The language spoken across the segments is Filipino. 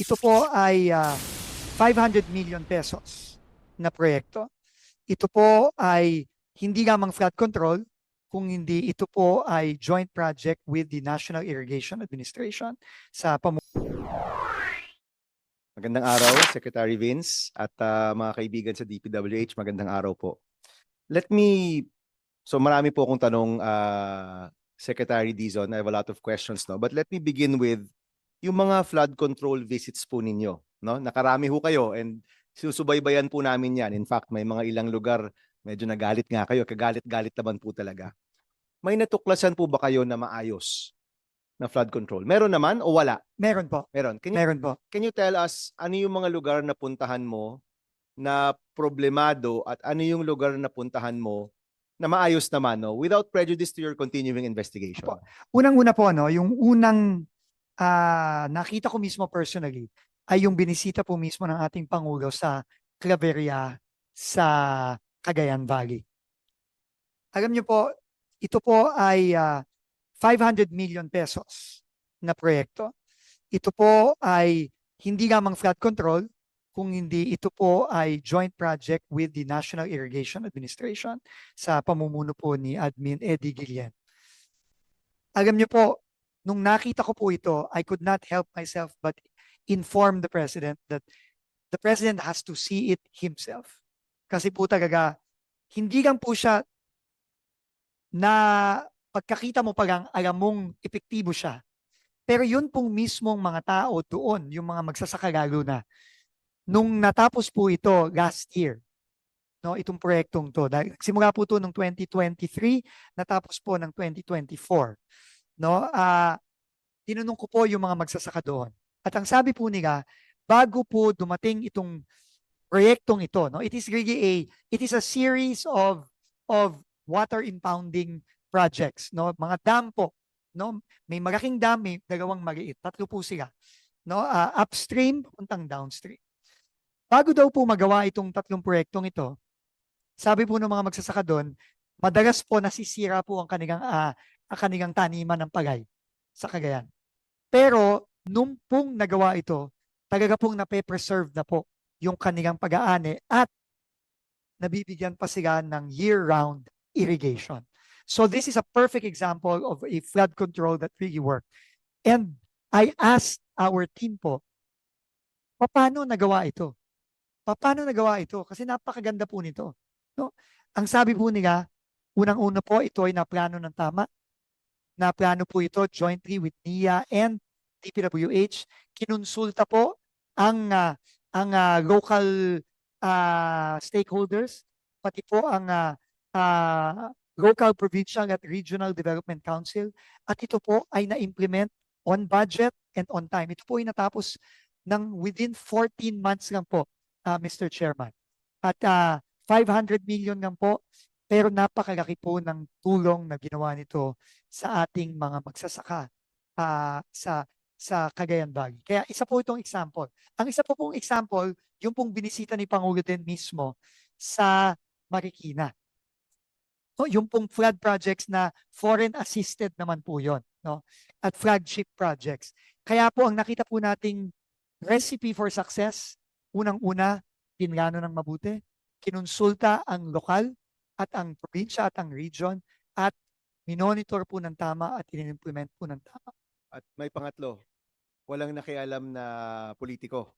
Ito po ay ah, 500 million pesos na proyekto. Ito po ay hindi lamang flood control, kung hindi ito po ay joint project with the National Irrigation Administration sa pamu- Magandang araw, Secretary Vince at ah, mga kaibigan sa DPWH. Magandang araw po. Let me, so marami po akong tanong, ah, Secretary Dizon. I have a lot of questions, no? But let me begin with yung mga flood control visits po ninyo, no? Nakarami ho kayo and susubaybayan po namin yan. In fact, may mga ilang lugar medyo nagalit nga kayo. Kagalit-galit naman po talaga. May natuklasan po ba kayo na maayos na flood control? Meron naman o wala? Meron po, Meron. Can you meron po. can you tell us ano yung mga lugar na puntahan mo na problemado at ano yung lugar na puntahan mo na maayos naman no without prejudice to your continuing investigation. Unang-una po, no, yung unang ah, nakita ko mismo personally ay yung binisita po mismo ng ating Pangulo sa Claveria sa Cagayan Valley. Alam niyo po, ito po ay ah, 500 million pesos na proyekto. Ito po ay hindi lamang flood control, kung hindi ito po ay joint project with the National Irrigation Administration sa pamumuno po ni Admin Eddie Guillen. Alam niyo po, nung nakita ko po ito, I could not help myself but inform the President that the President has to see it himself. Kasi po talaga, hindi lang po siya na pagkakita mo pa lang, alam mong epektibo siya. Pero yun pong mismong mga tao doon, yung mga magsasaka lalo na, nung natapos po ito last year, no, itong proyektong to, dahil simula po to ng 2023, natapos po ng 2024 no? Ah, tinanong ko po yung mga magsasaka doon. At ang sabi po nila, bago po dumating itong proyektong ito, no? It is really a it is a series of of water impounding projects, no? Mga dam po, no? May malaking dam, may dalawang maliit. Tatlo po sila, no? Ah, upstream puntang downstream. Bago daw po magawa itong tatlong proyektong ito, sabi po ng mga magsasaka doon, madalas po nasisira po ang kanilang ah, ang kanilang taniman ng palay sa Cagayan. Pero nung pong nagawa ito, talaga pong nape-preserve na po yung kanilang pag-aani at nabibigyan pa sila ng year-round irrigation. So this is a perfect example of a flood control that really worked. And I asked our team po, paano nagawa ito? Paano nagawa ito? Kasi napakaganda po nito. No? Ang sabi po nila, unang-una po, ito ay naplano ng tama na plano po ito jointly with NIA and DPWH. Kinonsulta po ang ah, ang ah, local ah, stakeholders pati po ang ah, ah, local, provincial at regional development council at ito po ay na-implement on budget and on time. Ito po ay natapos ng within 14 months lang po, ah, Mr. Chairman. At ah, 500 million lang po pero napakalaki po ng tulong na ginawa nito sa ating mga magsasaka ah, sa sa Cagayan Valley. Kaya isa po itong example. Ang isa po pong example, yung pong binisita ni Pangulo din mismo sa Marikina. No, yung pong flood projects na foreign assisted naman po yon, no? At flagship projects. Kaya po ang nakita po nating recipe for success, unang-una, pinlano ng mabuti, kinonsulta ang lokal, at ang probinsya at ang region at minonitor po ng tama at in-implement po ng tama. At may pangatlo, walang nakialam na politiko.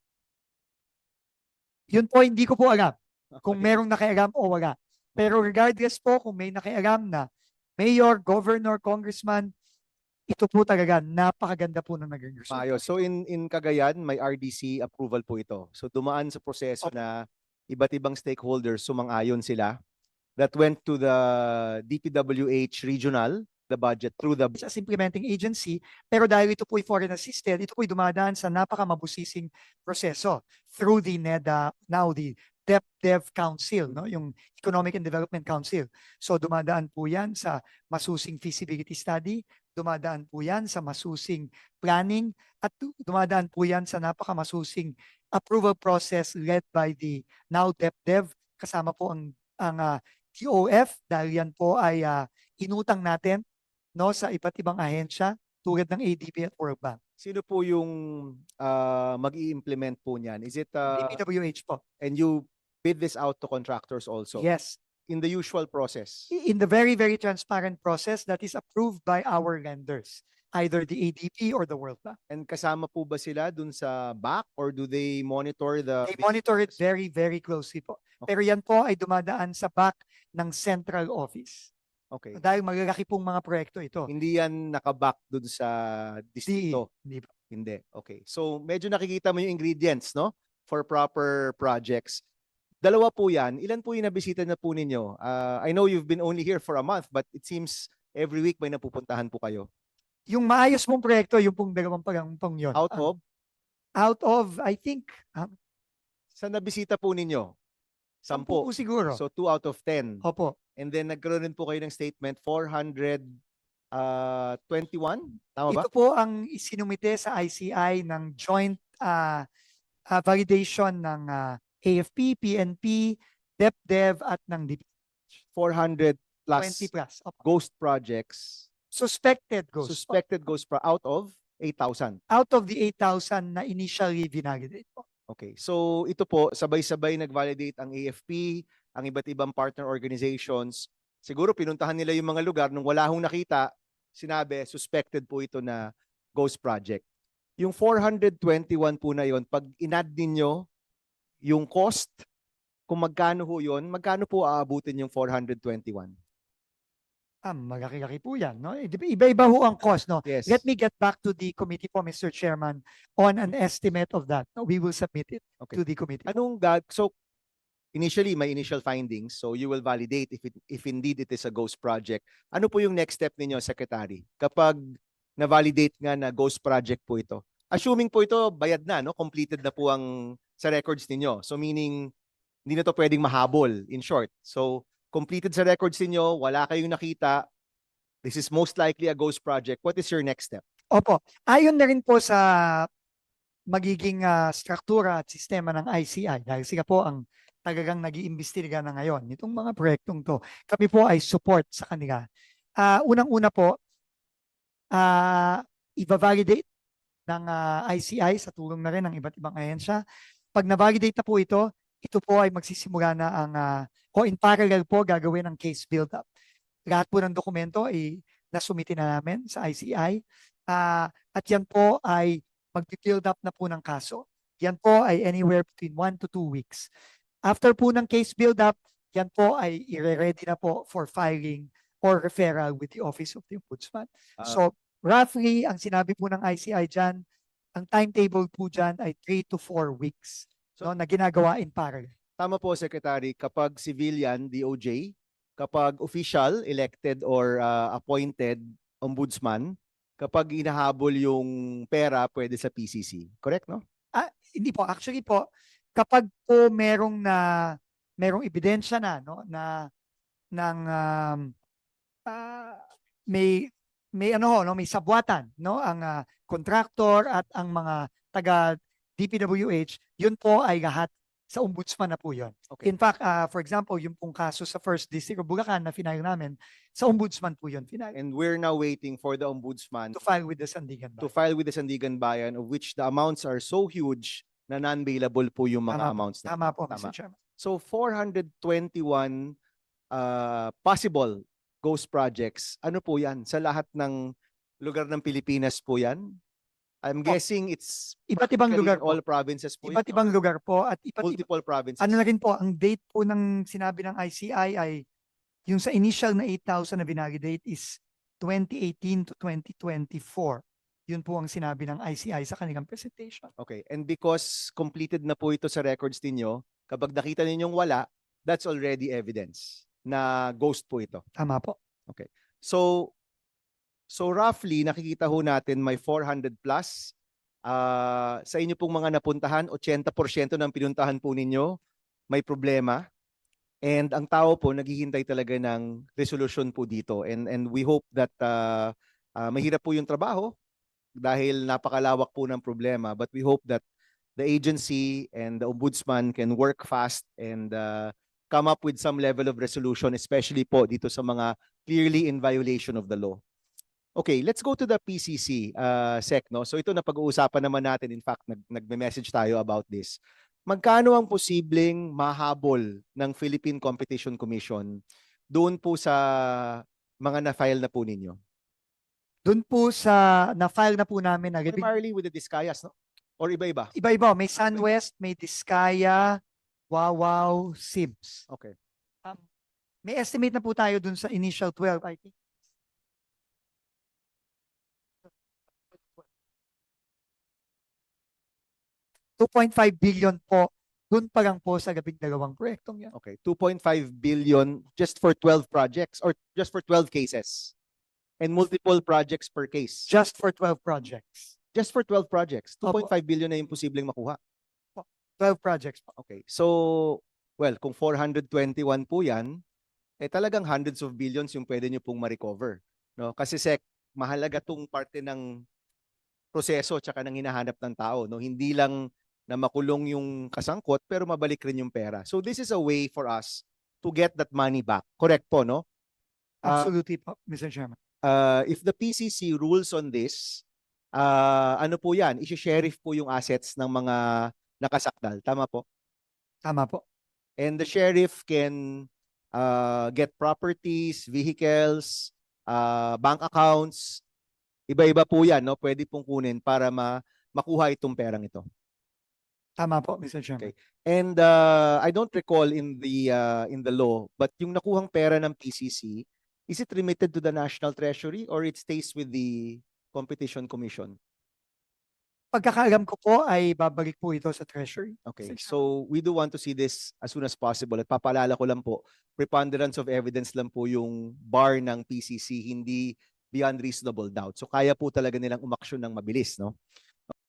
Yun po hindi ko po alam kung Okay. merong nakialam o wala. Pero regardless po kung may nakialam na mayor, governor, congressman, ito po talaga napakaganda po ng naging result. So in in Cagayan, may RDC approval po ito. So dumaan sa proseso Opo. na iba't ibang stakeholders sumang-ayon sila that went to the DPWH regional the budget through the as implementing agency, pero dahil ito po ay foreign assisted, ito po ay dumadaan sa napakamabusising proseso through the NEDA, now the DepDev Council, no? yung Economic and Development Council. So dumadaan po yan sa masusing feasibility study, dumadaan po yan sa masusing planning, at du- dumadaan po yan sa napakamasusing approval process led by the now DepDev, kasama po ang, ang ah, TOF, dahil yan po ay ah, inutang natin no sa iba't ibang ahensya tulad ng ADB at World Bank. Sino po yung ah, mag-i-implement po niyan? Is it uh, DPWH po. and you bid this out to contractors also Yes. in the usual process? In the very, very transparent process that is approved by our lenders, either the ADB or the World Bank. And kasama po ba sila dun sa back or do they monitor the They monitor it very, very closely po. Okay. Pero yan po ay dumadaan sa back ng central office. Okay. Dahil malalaki pong mga proyekto ito. Hindi yan nakaback dun sa Di, distrito. hindi po. Hindi. Okay. So medyo nakikita mo yung ingredients, no? For proper projects. Dalawa po yan. Ilan po yung nabisita na po ninyo? Uh, I know you've been only here for a month, but it seems every week may napupuntahan po kayo. Yung maayos mong proyekto, yung pong dalawang pang yun. Out Ang- of, Out of, I think, um, sa nabisita po ninyo? sampu po Sampo. siguro. So two out of ten. Opo. And then nagkaroon din po kayo ng statement, 421? Tama ba? Ito po ang isinumite sa ICI ng joint ah, ah, validation ng ah, AFP, PNP, DepDev at ng DP. 400 plus 20 plus. Opo. ghost projects, Suspected ghost. suspected ghost pro out of 8,000. Out of the 8,000 na initially vinalidate po. Okay. So ito po, sabay-sabay nag-validate ang AFP, ang iba't ibang partner organizations. Siguro pinuntahan nila yung mga lugar nung wala hong nakita, sinabi, suspected po ito na ghost project. Yung 421 po na yon, pag inad ninyo yung cost, kung magkano ho yun, magkano po aabutin yung 421? Ah, malaki-laki po yan. No? Eh, Iba-iba ho ang cost. No? Yes. Let me get back to the committee po, Mr. Chairman, on an estimate of that. No, we will submit it Okay. to the committee. Anong gag so initially may initial findings so you will validate if it if indeed it is a ghost project. Ano po yung next step ninyo secretary kapag na-validate nga na ghost project po ito? Assuming po ito bayad na no, completed na po ang sa records ninyo. So meaning hindi na to pwedeng mahabol in short. So completed sa records ninyo, wala kayong nakita. This is most likely a ghost project. What is your next step? Opo. Ayon na rin po sa magiging ah, struktura at sistema ng ICI dahil sila po ang talagang nag-iimbestiga na ngayon nitong mga proyektong to. Kami po ay support sa kanila. Ah, unang-una po, ah i-validate ng ah, ICI sa tulong na rin ng iba't ibang ahensya. Pag na-validate na po ito, ito po ay magsisimula na ang ah, o in parallel po gagawin ang case build-up. Lahat po ng dokumento ay nasumiti na namin sa ICI. Ah, at yan po ay mag-build up na po ng kaso. Yan po ay anywhere between one to two weeks. After po ng case build up, yan po ay i-ready na po for filing or referral with the Office of the Ombudsman. Ah. so roughly, ang sinabi po ng ICI dyan, ang timetable po dyan ay three to four weeks So- no, na ginagawa in parallel. Tama po, Secretary, kapag civilian, DOJ, kapag official, elected or uh, appointed ombudsman, kapag inahabol yung pera, pwede sa PCC. Correct, no? hindi po actually po kapag po merong na merong ebidensya na no na ng um, ah, may may ano ho, no may sabwatan no ang ah, contractor at ang mga taga DPWH yun po ay lahat sa ombudsman na po yun. Okay. In fact, ah, for example, yung pong kaso sa First District of Bulacan na final namin, sa ombudsman po yun final And we're now waiting for the ombudsman to file with the Sandigan to Bayan. file with the Sandigan Bayan of which the amounts are so huge na non-bailable po yung mga Tama amounts na. Tama po, Tama. Mr. Chairman. So 421 uh, possible ghost projects. Ano po 'yan? Sa lahat ng lugar ng Pilipinas po 'yan? I'm Oh, guessing it's Iba't ibang lugar in po. all provinces po. Iba't ito. ibang lugar po at iba't ibang multiple provinces. ano na rin po, ang date po ng sinabi ng ICI ay yung sa initial na 8,000 na binalidate is 2018 to 2024. Yun po ang sinabi ng ICI sa kanilang presentation. Okay. And because completed na po ito sa records ninyo, kapag nakita ninyong wala, that's already evidence na ghost po ito. Tama po. So, so roughly, nakikita ho natin may 400 plus. Ah, sa inyo pong mga napuntahan, 80% ng pinuntahan po ninyo may problema. And ang tao po naghihintay talaga ng resolution po dito. And and we hope that ah, ah, mahirap po yung trabaho dahil napakalawak po ng problema. But we hope that the agency and the ombudsman can work fast and ah, come up with some level of resolution, especially po dito sa mga clearly in violation of the law. Okay, let's go to the PCC, uh, SEC, no? So ito na pag-uusapan naman natin. In fact, nag nagme-message tayo about this. Magkano ang posibleng mahabol ng Philippine Competition Commission doon po sa mga na-file na po ninyo? Doon po sa na-file na po namin na Primarily with the Discayas, no? Or iba-iba? iba-iba, may SunWest, may Diskaya, Wawaw, Sibs. Okay. Um, may estimate na po tayo dun sa initial 12, I think. $2.5 billion po, dun pa lang po sa labing dalawang proyektong yan. Okay, 2.5 billion just for 12 projects or just for 12 cases? And multiple projects per case? Just for 12 projects. Just for 12 projects, Opo. 2.5 billion na yung posibleng makuha. 12 projects po. Okay. So, well, kung 421 po yan, eh talagang hundreds of billions yung pwede nyo pong ma-recover. No? Kasi sec, mahalaga tong parte ng proseso tsaka ng hinahanap ng tao. No? Hindi lang na makulong yung kasangkot, pero mabalik rin yung pera. So this is a way for us to get that money back. Correct po, no? Ah, Absolutely po, Mr. Chairman. uh, if the PCC rules on this, uh, ano po yan? Isi-sheriff po yung assets ng mga nakasakdal. Tama po? Tama po. And the sheriff can uh, get properties, vehicles, uh, bank accounts. Iba-iba po yan, no? Pwede pong kunin para ma makuha itong perang ito. Tama po, Mr. Chairman. Okay. And uh, I don't recall in the uh, in the law, but yung nakuhang pera ng PCC, is it remitted to the National Treasury or it stays with the Competition Commission? Pagkakaalam ko po ay babalik po ito sa Treasury. Okay, so we do want to see this as soon as possible. At papaalala ko lang po, preponderance of evidence lang po yung bar ng PCC, hindi beyond reasonable doubt. So kaya po talaga nilang umaksyon ng mabilis, no?